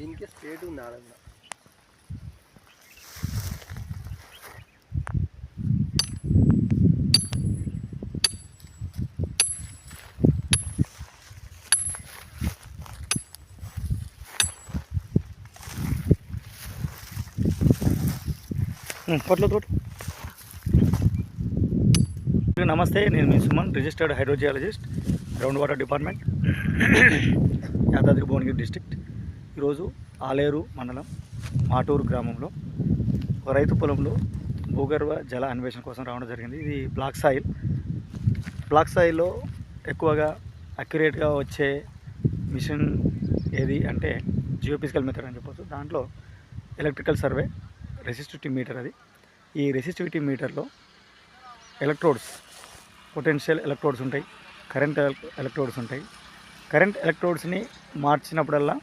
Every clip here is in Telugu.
చేటు ఉంది ఆడంగా పొట్ల తోట నమస్తే నేను మీ Suman registered hydrogeologist ground water department Yadadri Bhuvanagiri district ఈరోజు ఆలేరు మండలం మాటూరు గ్రామంలో ఒక రైతు పొలంలో భూగర్భ జల అన్వేషణ కోసం రావడం జరిగింది. ఇది బ్లాక్ సాయిల్. బ్లాక్ సాయిల్లో ఎక్కువగా అక్యురేట్గా వచ్చే మిషన్ ఏది అంటే జియోఫిజికల్ మెథడ్ అని చెప్పొచ్చు. దాంట్లో ఎలక్ట్రికల్ సర్వే రెసిస్టివిటీ మీటర్ అది. ఈ రెసిస్టివిటీ మీటర్లో ఎలక్ట్రోడ్స్ పొటెన్షియల్ ఎలక్ట్రోడ్స్ ఉంటాయి. కరెంట్ ఎలక్ట్రోడ్స్ ఉంటాయి. కరెంట్ ఎలక్ట్రోడ్స్ని మార్చినప్పుడల్లా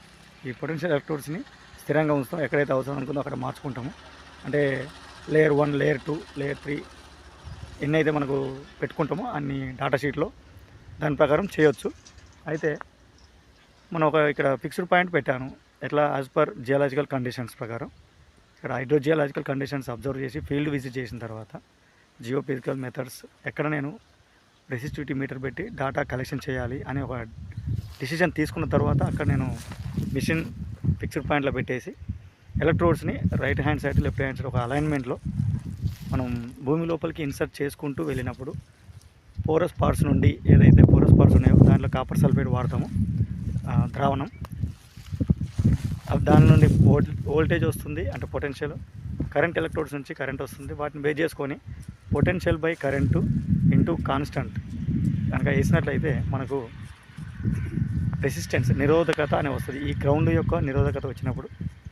ఈ పొటెన్షియల్ ఎలక్ట్రోడ్స్ని స్థిరంగా ఉంచుతాం. ఎక్కడైతే అవసరం అనుకుందో అక్కడ మార్చుకుంటాము. అంటే layer one layer two layer three ఎన్ని అయితే మనకు పెట్టుకుంటామో అన్ని డాటా షీట్లో దాని ప్రకారం చేయొచ్చు. అయితే మనం ఒక ఇక్కడ ఫిక్స్డ్ పాయింట్ పెట్టాను. ఎట్లా? యాజ్ పర్ జియాలజికల్ కండిషన్స్ ప్రకారం. ఇక్కడ హైడ్రోజియాలజికల్ కండిషన్స్ అబ్జర్వ్ చేసి ఫీల్డ్ విజిట్ చేసిన తర్వాత జియోఫిజికల్ మెథడ్స్ ఎక్కడ నేను రెసిస్టివిటీ మీటర్ పెట్టి డాటా కలెక్షన్ చేయాలి అనే ఒక డిసిజన్ తీసుకున్న తర్వాత అక్కడ నేను మిషన్ ఫిక్స్డ్ పాయింట్లో పెట్టేసి ఎలక్ట్రోడ్స్ని right hand side left hand side ఒక అలైన్మెంట్లో మనం భూమి లోపలికి ఇన్సర్ట్ చేసుకుంటూ వెళ్ళినప్పుడు పోరస్ పార్ట్స్ నుండి ఏదైతే పోరస్ పార్ట్స్ ఉన్నాయో దాంట్లో కాపర్ సల్ఫేట్ వాడతాము ద్రావణం. దాని నుండి వోల్టేజ్ వస్తుంది అంటే పొటెన్షియల్. కరెంట్ ఎలక్ట్రోడ్స్ నుంచి కరెంట్ వస్తుంది. వాటిని బేస్ చేసుకొని potential by current into constant. కనుక వేసినట్లయితే మనకు రెసిస్టెన్స్ నిరోధకత అని వస్తుంది. ఈ గ్రౌండ్ యొక్క నిరోధకత వచ్చినప్పుడు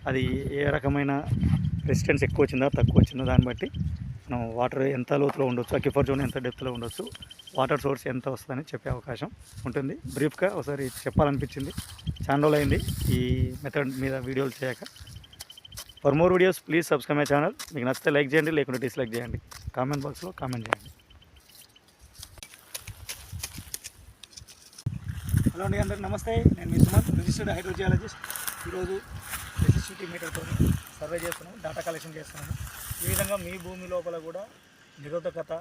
అది ఏ రకమైన రెసిస్టెన్స్ ఎక్కువ వచ్చిందా తక్కువ వచ్చిందో దాన్ని బట్టి మనం వాటర్ ఎంత లోతులో ఉండొచ్చు అక్యుఫర్ జోన్ ఎంత డెప్త్లో ఉండొచ్చు వాటర్ సోర్స్ ఎంత వస్తుందని చెప్పే అవకాశం ఉంటుంది. బ్రీఫ్గా ఒకసారి చెప్పాలనిపించింది. ఛానల్ అయింది ఈ మెథడ్ మీద వీడియోలు చేయక. For more videos please subscribe my channel మీకు నచ్చితే లైక్ చేయండి లేకుంటే డిస్లైక్ చేయండి. కామెంట్ బాక్స్లో కామెంట్ చేయండి. హలో అండి అందరికీ నమస్తే. నేను మీ సుమంత్ రిజిస్టర్డ్ హైడ్రోజియాలజిస్ట్. ఈరోజు రెసిస్టివిటీ మీటర్తో సర్వే చేస్తున్నాను డేటా కలెక్షన్ చేస్తున్నాను ఈ విధంగా మీ భూమి లోపల కూడా నిరోధకత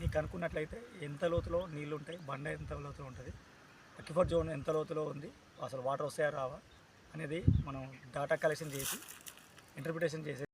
మీకు కనుక్కున్నట్లయితే ఎంత లోతులో నీళ్ళు ఉంటాయి బండ ఎంత లోతులో ఉంటుంది అక్కిఫర్ జోన్ ఎంత లోతులో ఉంది అసలు వాటర్ వస్తాయా రావా అనేది మనం డేటా కలెక్షన్ చేసి ఇంటర్ప్రిటేషన్ చేసి